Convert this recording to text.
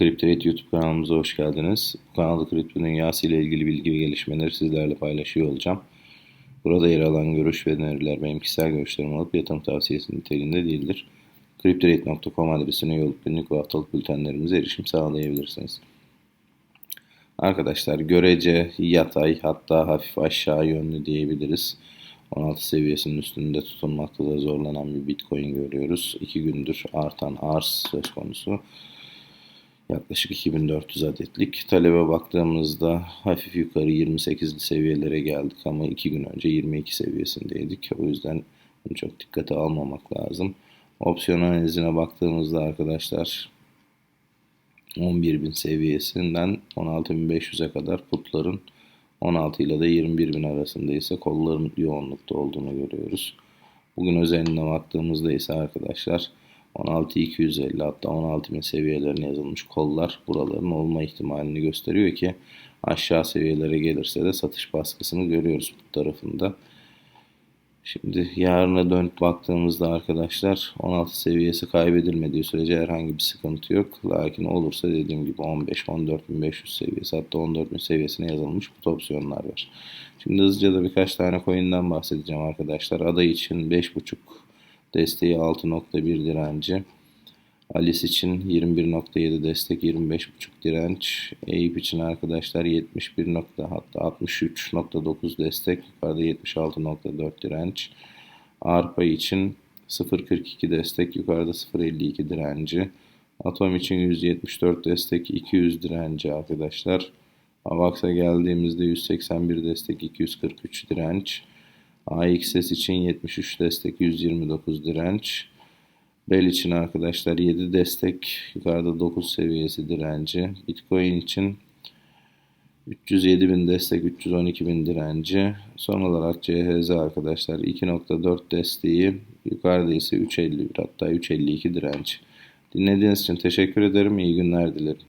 Kriptoyet YouTube kanalımıza hoş geldiniz. Bu kanalda kripto dünyası ile ilgili bilgi ve gelişmeleri sizlerle paylaşıyor olacağım. Burada yer alan görüş ve öneriler benim kişisel görüşlerim olup yatırım tavsiyesi niteliğinde değildir. Kriptoyet.com adresine yol günlük ve haftalık bültenlerimize erişim sağlayabilirsiniz. Arkadaşlar görece yatay hatta hafif aşağı yönlü diyebiliriz. 16 seviyesinin üstünde tutunmakta da zorlanan bir Bitcoin görüyoruz. 2 gündür artan arz söz konusu. Yaklaşık 2400 adetlik. Talebe baktığımızda hafif yukarı 28'li seviyelere geldik ama 2 gün önce 22 seviyesindeydik. O yüzden bunu çok dikkate almamak lazım. Opsiyon analizine baktığımızda arkadaşlar 11.000 seviyesinden 16.500'e kadar putların 16 ile de 21.000 arasında ise kolların yoğunlukta olduğunu görüyoruz. Bugün özeline baktığımızda ise arkadaşlar 16.250 hatta 16.000 seviyelerine yazılmış kollar buraların olma ihtimalini gösteriyor ki aşağı seviyelere gelirse de satış baskısını görüyoruz bu tarafında. Şimdi yarına dönüp baktığımızda arkadaşlar 16 seviyesi kaybedilmediği sürece herhangi bir sıkıntı yok. Lakin olursa dediğim gibi 15-14.500 seviyesi hatta 14.000 seviyesine yazılmış bu opsiyonlar var. Şimdi hızlıca da birkaç tane coin'den bahsedeceğim arkadaşlar. Aday için 5.5 desteği 6.1 direnci. Alice için 21.7 destek 25.5 direnç. Eyüp için arkadaşlar 71. hatta 63.9 destek yukarıda 76.4 direnç. Arpa için 0.42 destek yukarıda 0.52 direnci. Atom için 174 destek 200 direnci arkadaşlar. Avax'a geldiğimizde 181 destek 243 direnç. AXS için 73 destek 129 direnç. Bell için arkadaşlar 7 destek yukarıda 9 seviyesi direnci. Bitcoin için 307 bin destek 312 bin direnci. Son olarak CHZ arkadaşlar 2.4 desteği yukarıda ise 3.51 hatta 3.52 direnç. Dinlediğiniz için teşekkür ederim. İyi günler dilerim.